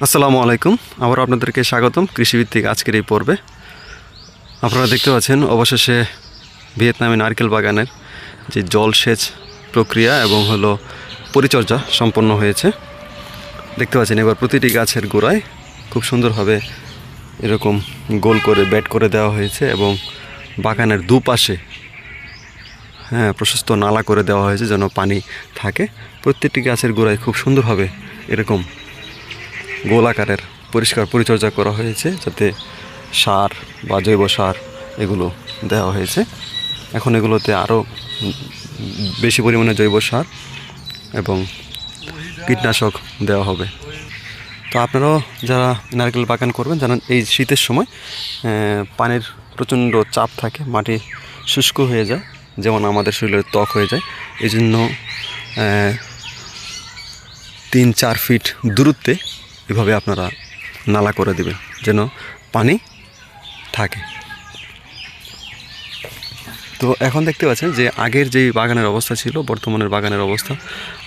আসসালামু আলাইকুম। আবার আপনাদেরকে স্বাগতম কৃষিভিত্তিক আজকের এই পর্বে। আপনারা দেখতে পাচ্ছেন, অবশেষে ভিয়েতনামে নারকেল বাগানের যে জলসেচ প্রক্রিয়া এবং হলো পরিচর্যা সম্পন্ন হয়েছে। দেখতে পাচ্ছেন, এবার প্রতিটি গাছের গোড়ায় খুব সুন্দরভাবে এরকম গোল করে, ব্যাট করে দেওয়া হয়েছে এবং বাগানের দুপাশে হ্যাঁ প্রশস্ত নালা করে দেওয়া হয়েছে যেন পানি থাকে। প্রত্যেকটি গাছের গোড়ায় খুব সুন্দরভাবে এরকম গোল আকারের পরিষ্কার পরিচর্যা করা হয়েছে যাতে সার বা জৈব সার এগুলো দেওয়া হয়েছে। এখন এগুলোতে আরও বেশি পরিমাণে জৈব সার এবং কীটনাশক দেওয়া হবে। তো আপনারাও যারা নারকেল বাগান করবেন, জানেন এই শীতের সময় পানির প্রচণ্ড চাপ থাকে, মাটি শুষ্ক হয়ে যায়, যেমন আমাদের শরীরের ত্বক হয়ে যায়। এই জন্য তিন চার ফিট দূরত্বে এভাবে আপনারা নালা করে দিবেন, যেন পানি থাকে। তো এখন দেখতে পাচ্ছেন যে আগের যেই বাগানের অবস্থা ছিল, বর্তমানের বাগানের অবস্থা,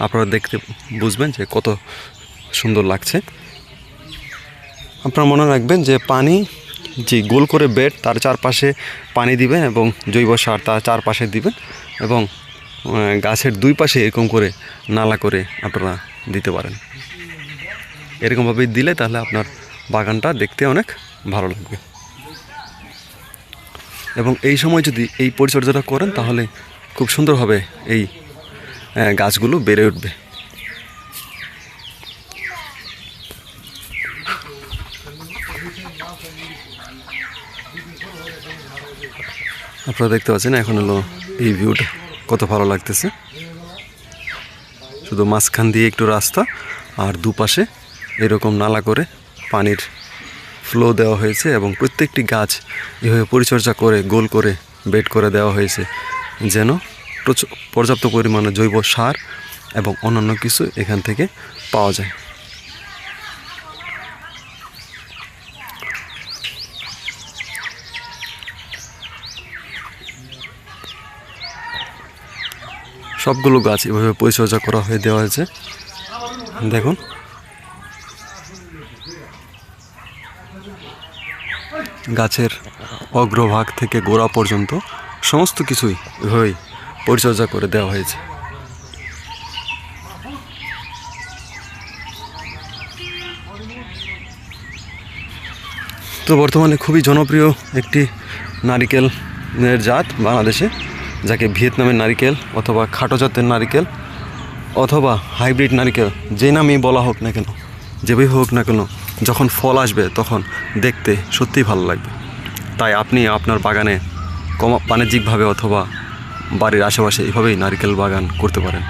আপনারা দেখতে বুঝবেন যে কত সুন্দর লাগছে। আপনারা মনে রাখবেন যে পানি যে গোল করে বেড তার চারপাশে পানি দিবেন এবং জৈব সার তার চারপাশে দিবেন এবং গাছের দুই পাশে এরকম করে নালা করে আপনারা দিতে পারেন। এরকমভাবে দিলে তাহলে আপনার বাগানটা দেখতে অনেক ভালো লাগবে। এবং এই সময় যদি এই পরিচর্যাটা করেন তাহলে খুব সুন্দরভাবে এই গাছগুলো বেড়ে উঠবে। আপনারা দেখতে পাচ্ছেন এখন হলো এই ভিউটা, কত ভালো লাগতেছে। শুধু মাঝখান দিয়ে একটু রাস্তা আর দুপাশে এরকম নালা করে পানির ফ্লো দেওয়া হয়েছে এবং প্রত্যেকটি গাছ এভাবে পরিচর্যা করে, গোল করে বেড করে দেওয়া হয়েছে যেন পর্যাপ্ত পরিমাণে জৈব সার এবং অন্যান্য কিছু এখান থেকে পাওয়া যায়। সবগুলো গাছ এভাবে পরিচর্যা করা হয়ে দেওয়া হয়েছে। দেখুন। গাছের অগ্রভাগ থেকে গোড়া পর্যন্ত সমস্ত কিছুই এভাবেই পরিচর্যা করে দেওয়া হয়েছে। তো বর্তমানে খুবই জনপ্রিয় একটি নারিকেলের জাত বাংলাদেশে, যাকে ভিয়েতনামের নারিকেল অথবা খাটো জাতের নারিকেল অথবা হাইব্রিড নারিকেল যে নামই বলা হোক না কেন। যেভাবে হোক না কেন, যখন ফল আসবে তখন দেখতে সত্যিই ভালো লাগবে। তাই আপনি আপনার বাগানে কম বাণিজ্যিকভাবে অথবা বাড়ির আশেপাশে এভাবেই নারিকেল বাগান করতে পারেন।